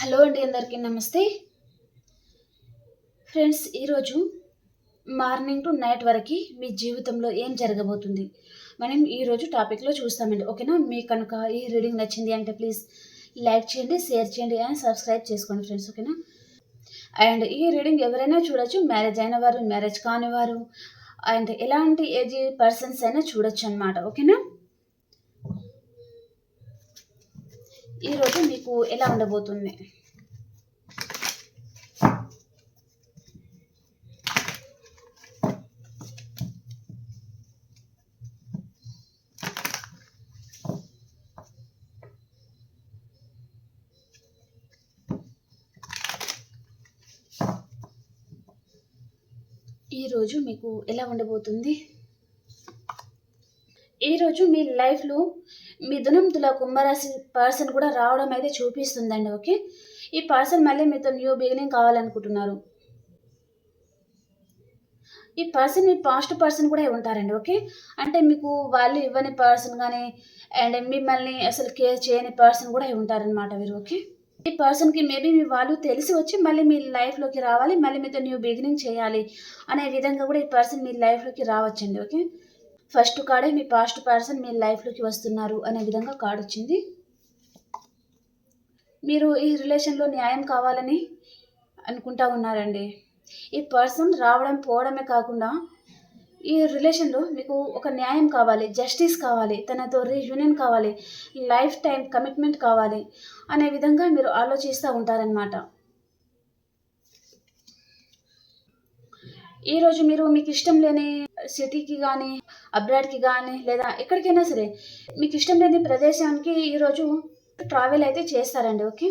Hello అండి అందరికీ నమస్తే. ఫ్రెండ్స్ ఈరోజు మార్నింగ్ టు నైట్ వరకు మీ జీవితంలో ఏం జరగబోతుంది? మనం ఈరోజు టాపిక్లో చూస్తామండి ఓకేనా? మీకు కనుక ఈ రీడింగ్ నచ్చింది అంటే ప్లీజ్ లైక్ చేయండి షేర్ చేయండి అండ్ సబ్స్క్రైబ్ చేసుకోండి ఫ్రెండ్స్ ఓకేనా? అండ్ ఈ రీడింగ్ ఎవరైనా చూడొచ్చు మ్యారేజ్ అయిన వారు మ్యారేజ్ కానివారు అండ్ ఎలాంటి ఏజ్ పర్సన్స్ అయినా చూడొచ్చు అనమాట ఓకేనా? ఈరోజు మీకు ఎలా ఉండబోతుంది? ఈరోజు మీకు ఎలా ఉండబోతుంది? ఈరోజు మీ లైఫ్లో మిథునం తుల కుంభరాశి పర్సన్ కూడా రావడం అయితే చూపిస్తుందండి ఓకే? ఈ పర్సన్ మళ్ళీ మీతో న్యూ బిగినింగ్ కావాలనుకుంటున్నారు. ఈ పర్సన్ మీ పాస్ట్ పర్సన్ కూడా ఉంటారండి ఓకే? అంటే మీకు వాళ్ళు ఇవ్వని పర్సన్ కానీ అండ్ మిమ్మల్ని అసలు కేర్ చేయని పర్సన్ కూడా ఉంటారనమాట వీరు ఓకే? ఈ పర్సన్కి మేబీ మీ వాళ్ళు తెలిసి వచ్చి మళ్ళీ మీ లైఫ్లోకి రావాలి మళ్ళీ మీతో న్యూ బిగినింగ్ చేయాలి అనే విధంగా కూడా ఈ పర్సన్ మీ లైఫ్లోకి రావచ్చండి ఓకే? ఫస్ట్ కార్డే మీ పాస్ట్ పర్సన్ మీ లైఫ్లోకి వస్తున్నారు అనే విధంగా కార్డ్ వచ్చింది. మీరు ఈ రిలేషన్లో న్యాయం కావాలని అనుకుంటా ఉన్నారండి. ఈ పర్సన్ రావడం పోవడమే కాకుండా ఈ రిలేషన్లో మీకు ఒక న్యాయం కావాలి జస్టిస్ కావాలి తనతో రీయూనియన్ కావాలి లైఫ్ టైం కమిట్మెంట్ కావాలి అనే విధంగా మీరు ఆలోచిస్తూ ఉంటారనమాట ఈరోజు మీరు మీకు ఇష్టం లేని సిటీకి కానీ అబ్రాడ్కి కానీ లేదా ఎక్కడికైనా సరే మీకు ఇష్టం లేని ప్రదేశానికి ఈరోజు ట్రావెల్ అయితే చేస్తారండి ఓకే?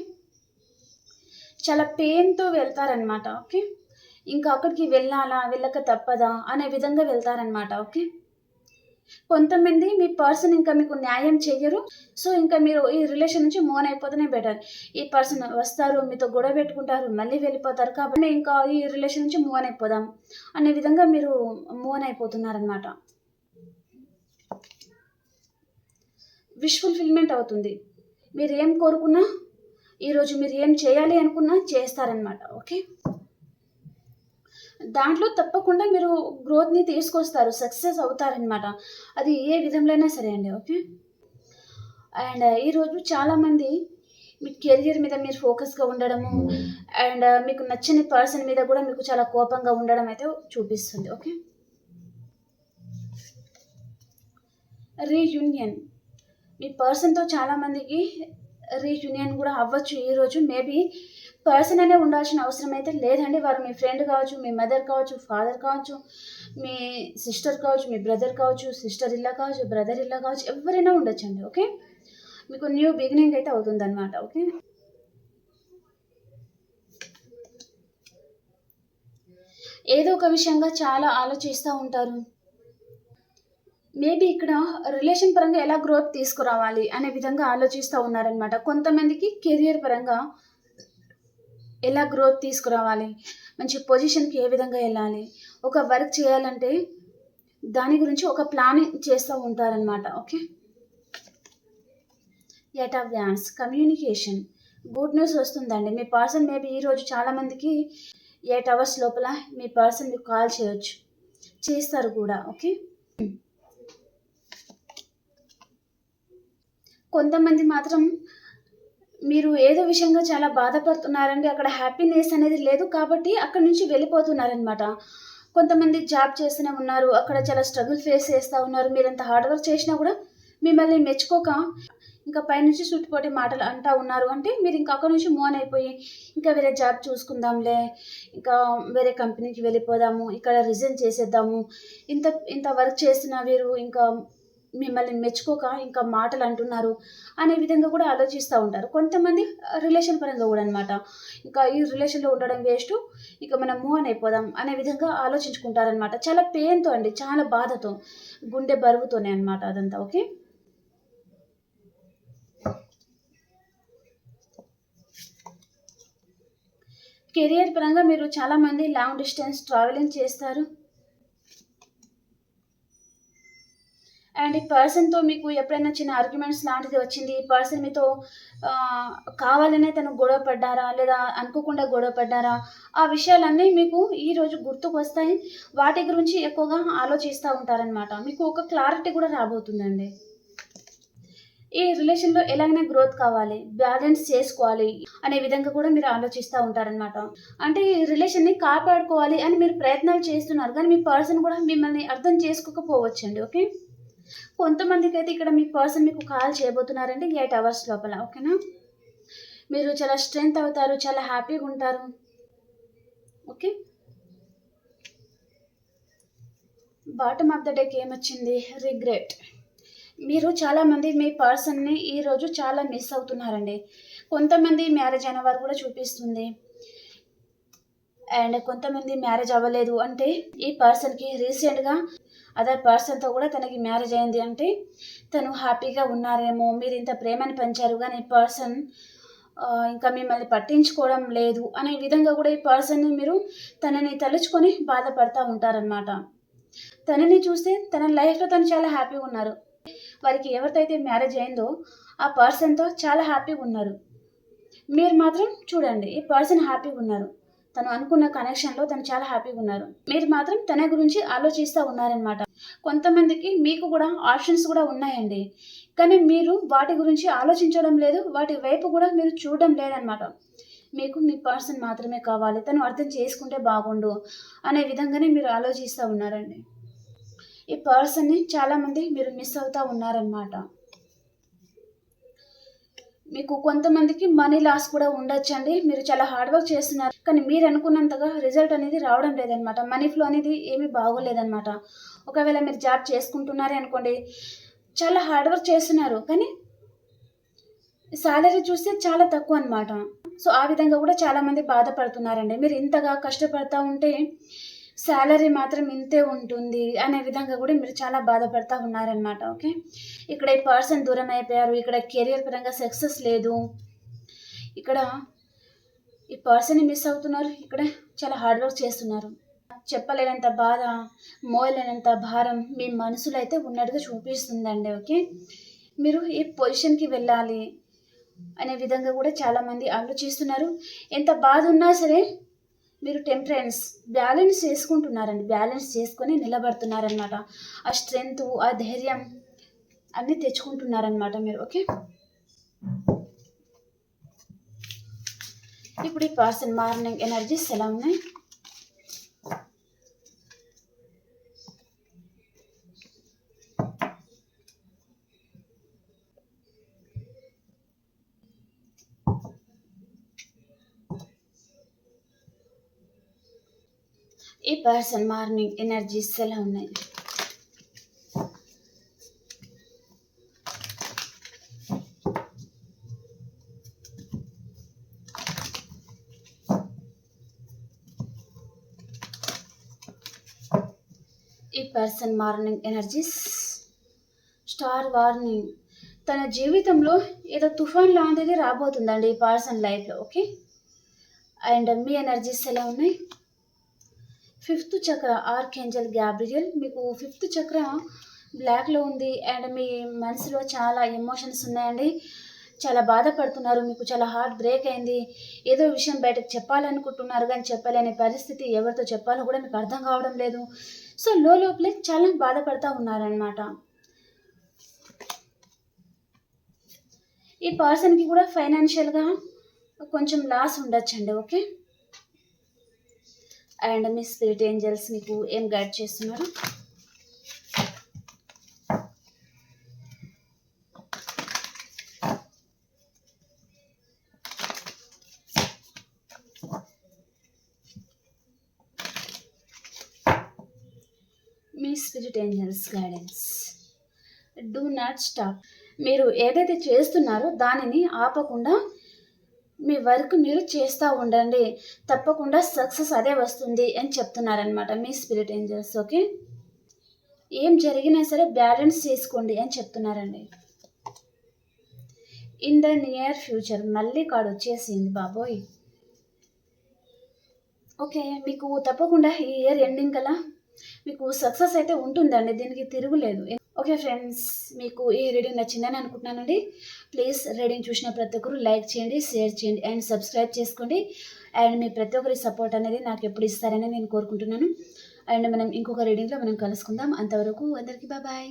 చాలా పెయిన్తో వెళ్తారనమాట ఓకే? ఇంకా అక్కడికి వెళ్ళాలా వెళ్ళక తప్పదా అనే విధంగా వెళ్తారనమాట ఓకే? కొంతమంది మీ పర్సన్ ఇంకా మీకు న్యాయం చేయరు సో ఇంకా మీరు ఈ రిలేషన్ నుంచి మోన్ అయిపోతేనే బెటర్. ఈ పర్సన్ వస్తారు మీతో గొడవ పెట్టుకుంటారు మళ్ళీ వెళ్ళిపోతారు కాబట్టి ఇంకా ఈ రిలేషన్ నుంచి మూవ్ అయిపోదాం అనే విధంగా మీరు మోన్ అయిపోతున్నారనమాట విష్ ఫుల్ఫిల్మెంట్ అవుతుంది. మీరు ఏం కోరుకున్నా ఈరోజు మీరు ఏం చేయాలి అనుకున్నా చేస్తారనమాట ఓకే? దాంట్లో తప్పకుండా మీరు గ్రోత్ని తీసుకొస్తారు సక్సెస్ అవుతారనమాట అది ఏ విధంలో అయినా సరే అండి ఓకే? అండ్ ఈరోజు చాలామంది మీ కెరియర్ మీద మీరు ఫోకస్గా ఉండడము అండ్ మీకు నచ్చని పర్సన్ మీద కూడా మీకు చాలా కోపంగా ఉండడం అయితే చూపిస్తుంది ఓకే? రీయూనియన్ మీ పర్సన్తో చాలామందికి రీయూనియన్ కూడా అవ్వచ్చు ఈరోజు మేబీ పర్సన్ అనే ఉండాల్సిన అవసరం అయితే లేదండి. వారు మీ ఫ్రెండ్ కావచ్చు మీ మదర్ కావచ్చు ఫాదర్ కావచ్చు మీ సిస్టర్ కావచ్చు మీ బ్రదర్ కావచ్చు సిస్టర్ ఇల్లా కావచ్చు బ్రదర్ ఇల్లా కావచ్చు ఎవరైనా ఉండొచ్చండి ఓకే మీకు న్యూ బిగినింగ్ అయితే అవుతుంది అనమాట ఓకే ఏదో ఒక విషయంగా చాలా ఆలోచిస్తూ ఉంటారు. మేబీ ఇక్కడ రిలేషన్ పరంగా ఎలా గ్రోత్ తీసుకురావాలి అనే విధంగా ఆలోచిస్తూ ఉన్నారనమాట కొంతమందికి కెరియర్ పరంగా ఎలా గ్రోత్ తీసుకురావాలి మంచి పొజిషన్కి ఏ విధంగా వెళ్ళాలి ఒక వర్క్ చేయాలంటే దాని గురించి ఒక ప్లానింగ్ చేస్తూ ఉంటారనమాట ఓకే? ఎట్ ఆఫ్ డాన్స్ కమ్యూనికేషన్ గుడ్ న్యూస్ వస్తుందండి. మీ పర్సన్ మేబీ ఈరోజు చాలామందికి ఎయిట్ అవర్స్ లోపల మీ పర్సన్ మీకు కాల్ చేయొచ్చు. చేస్తారు కూడా. ఓకే? కొంతమంది మాత్రం మీరు ఏదో విషయంగా చాలా బాధపడుతున్నారండి అక్కడ హ్యాపీనెస్ అనేది లేదు కాబట్టి అక్కడ నుంచి వెళ్ళిపోతున్నారనమాట కొంతమంది జాబ్ చేస్తూనే ఉన్నారు అక్కడ చాలా స్ట్రగుల్ ఫేస్ చేస్తూ ఉన్నారు మీరు ఎంత హార్డ్ వర్క్ చేసినా కూడా మిమ్మల్ని మెచ్చుకోక ఇంకా పైనుంచి చుట్టుపోటే మాటలు అంటూ ఉన్నారు అంటే మీరు ఇంకా అక్కడ నుంచి మోన్ అయిపోయి ఇంకా వేరే జాబ్ చూసుకుందాంలే ఇంకా వేరే కంపెనీకి వెళ్ళిపోదాము ఇక్కడ రిజైన్ చేసేద్దాము ఇంత ఇంత వర్క్ చేసిన వీరు ఇంకా మిమ్మల్ని మెచ్చుకోక ఇంకా మాటలు అంటున్నారు అనే విధంగా కూడా ఆలోచిస్తూ ఉంటారు. కొంతమంది రిలేషన్ పరంగా కూడా అనమాట ఇంకా ఈ రిలేషన్లో ఉండడం వేస్ట్ ఇక మనం మూవ్ అని అయిపోదాం అనే విధంగా ఆలోచించుకుంటారనమాట చాలా పెయిన్తో అండి చాలా బాధతో గుండె బరువుతోనే అనమాట అదంతా ఓకే? కెరియర్ పరంగా మీరు చాలామంది లాంగ్ డిస్టెన్స్ ట్రావెలింగ్ చేస్తారు. అండ్ ఈ పర్సన్తో మీకు ఎప్పుడైనా చిన్న ఆర్గ్యుమెంట్స్ లాంటిది వచ్చింది? ఈ పర్సన్ మీతో కావాలనే తను గొడవ పడ్డారా? లేదా అనుకోకుండా గొడవ పడ్డారా? ఆ విషయాలన్నీ మీకు ఈరోజు గుర్తుకు వస్తాయి వాటి గురించి ఎక్కువగా ఆలోచిస్తూ ఉంటారనమాట మీకు ఒక క్లారిటీ కూడా రాబోతుందండి. ఈ రిలేషన్లో ఎలాగైనా గ్రోత్ కావాలి బ్యాలెన్స్ చేసుకోవాలి అనే విధంగా కూడా మీరు ఆలోచిస్తూ ఉంటారనమాట అంటే ఈ రిలేషన్ని కాపాడుకోవాలి అని మీరు ప్రయత్నాలు చేస్తున్నారు. కానీ మీ పర్సన్ కూడా మిమ్మల్ని అర్థం చేసుకోకపోవచ్చండి ఓకే? కొంతమందికి అయితే ఇక్కడ మీ పర్సన్ మీకు కాల్ చేయబోతున్నారంటే ఎయిట్ అవర్స్ లోపల ఓకేనా? మీరు చాలా స్ట్రెంగ్త్ అవుతారు చాలా హ్యాపీగా ఉంటారు ఓకే? బాటమ్ ఆఫ్ ద డేకి ఏమొచ్చింది? రిగ్రెట్. మీరు చాలామంది మీ పర్సన్ని ఈరోజు చాలా మిస్ అవుతున్నారండి. కొంతమంది మ్యారేజ్ అయిన వారు కూడా చూపిస్తుంది. అండ్ కొంతమంది మ్యారేజ్ అవ్వలేదు అంటే ఈ పర్సన్కి రీసెంట్గా అదర్ పర్సన్తో కూడా తనకి మ్యారేజ్ అయింది అంటే తను హ్యాపీగా ఉన్నారేమో మీరు ఇంత ప్రేమని పెంచారు కానీ ఈ పర్సన్ ఇంకా మిమ్మల్ని పట్టించుకోవడం లేదు అనే విధంగా కూడా ఈ పర్సన్ని మీరు తనని తలుచుకొని బాధపడతా ఉంటారనమాట తనని చూస్తే తన లైఫ్లో తను చాలా హ్యాపీగా ఉన్నారు. వారికి ఎవరితో మ్యారేజ్ అయిందో ఆ పర్సన్తో చాలా హ్యాపీగా ఉన్నారు. మీరు మాత్రం చూడండి ఈ పర్సన్ హ్యాపీగా ఉన్నారు. తను అనుకున్న కనెక్షన్లో తను చాలా హ్యాపీగా ఉన్నారు. మీరు మాత్రం తన గురించి ఆలోచిస్తూ ఉన్నారనమాట కొంతమందికి మీకు కూడా ఆప్షన్స్ కూడా ఉన్నాయండి. కానీ మీరు వాటి గురించి ఆలోచించడం లేదు వాటి వైపు కూడా మీరు చూడడం లేదనమాట మీకు మీ పర్సన్ మాత్రమే కావాలి తను అర్థం చేసుకుంటే బాగుండు అనే విధంగానే మీరు ఆలోచిస్తూ ఉన్నారండి. ఈ పర్సన్ని చాలామంది మీరు మిస్ అవుతూ ఉన్నారనమాట మీకు కొంతమందికి మనీ లాస్ కూడా ఉండొచ్చండి. మీరు చాలా హార్డ్ వర్క్ చేస్తున్నారు. కానీ మీరు అనుకున్నంతగా రిజల్ట్ అనేది రావడం లేదనమాట మనీ ఫ్లో అనేది ఏమీ బాగోలేదనమాట ఒకవేళ మీరు జాబ్ చేసుకుంటున్నారే అనుకోండి చాలా హార్డ్ వర్క్ చేస్తున్నారు. కానీ సాలరీ చూస్తే చాలా తక్కువ అనమాట సో ఆ విధంగా కూడా చాలామంది బాధపడుతున్నారండి. మీరు ఇంతగా కష్టపడతా ఉంటే శాలరీ మాత్రం ఇంతే ఉంటుంది అనే విధంగా కూడా మీరు చాలా బాధపడతా ఉన్నారనమాట ఓకే? ఇక్కడ ఈ పర్సన్ దూరం అయిపోయారు ఇక్కడ కెరియర్ పరంగా సక్సెస్ లేదు. ఇక్కడ ఈ పర్సన్ని మిస్ అవుతున్నారు ఇక్కడ చాలా హార్డ్ వర్క్ చేస్తున్నారు. చెప్పలేనంత బాధ మోయలేనంత భారం మీ మనసులో అయితే ఉన్నట్టుగా చూపిస్తుందండి ఓకే? మీరు ఈ పొజిషన్కి వెళ్ళాలి అనే విధంగా కూడా చాలామంది ఆలోచిస్తున్నారు. ఎంత బాధ ఉన్నా సరే మీరు టెంపరెన్స్ బ్యాలెన్స్ చేసుకుంటున్నారండి బ్యాలెన్స్ చేసుకొని నిలబడుతున్నారనమాట ఆ స్ట్రెంగ్త్ ఆ ధైర్యం అన్నీ తెచ్చుకుంటున్నారనమాట మీరు ఓకే ఇప్పుడు ఈ పర్సన్ మార్నింగ్ ఎనర్జీస్ ఎలా ఉన్నాయి? ఈ పర్సన్ మార్నింగ్ ఎనర్జీస్ ఎలా ఉన్నాయి. ఈ person morning energies star warning. తన జీవితంలో ఏదో తుఫాన్ లాంటిది రాబోతుందండి ఈ పర్సన్ లైఫ్లో ఓకే? అండ్ మీ ఎనర్జీస్ ఎలా ఉన్నాయి. ఫిఫ్త్ చక్ర ఆర్కేంజల్ గ్యాబ్రియల్ మీకు ఫిఫ్త్ చక్ర బ్లాక్లో ఉంది అండ్ మీ మనసులో చాలా ఎమోషన్స్ ఉన్నాయండి. చాలా బాధపడుతున్నారు. మీకు చాలా హార్ట్ బ్రేక్ అయింది. ఏదో విషయం బయటకు చెప్పాలనుకుంటున్నారు కానీ చెప్పలేని పరిస్థితి ఎవరితో చెప్పాలో కూడా మీకు అర్థం కావడం లేదు. సో లో లోపలే చాలా బాధపడతా ఉన్నారనమాట ఈ పర్సన్కి కూడా ఫైనాన్షియల్గా కొంచెం లాస్ ఉండొచ్చండి. ఓకే? అండ్ మీ స్పిరిట్ ఏంజల్స్ మీకు ఏం గైడ్ చేస్తున్నారు? మీ spirit angels guidance. Do not stop మీరు ఏదైతే చేస్తున్నారో దానిని ఆపకుండా మీ వర్క్ మీరు చేస్తూ ఉండండి. తప్పకుండా సక్సెస్ అదే వస్తుంది అని చెప్తున్నారనమాట మీ స్పిరిట్ ఏంజల్స్ ఓకే? ఏం జరిగినా సరే బ్యాలెన్స్ చేసుకోండి అని చెప్తున్నారండి. ఇన్ ద నియర్ ఫ్యూచర్ మళ్ళీ కార్డు వచ్చేసింది బాబోయ్. ఓకే మీకు తప్పకుండా ఈ ఇయర్ ఎండింగ్ కల మీకు సక్సెస్ అయితే ఉంటుందండి దీనికి తిరుగులేదు. ఓకే ఫ్రెండ్స్ మీకు ఈ రీడింగ్ నచ్చిందని అనుకుంటున్నానండి. ప్లీజ్ రీడింగ్ చూసిన ప్రతి ఒక్కరు లైక్ చేయండి షేర్ చేయండి అండ్ సబ్స్క్రైబ్ చేసుకోండి. అండ్ మీ ప్రతి ఒక్కరి సపోర్ట్ అనేది నాకు ఎప్పుడు ఇస్తారని నేను కోరుకుంటున్నాను. అండ్ మనం ఇంకొక రీడింగ్లో మనం కలుసుకుందాం. అంతవరకు అందరికీ బాయ్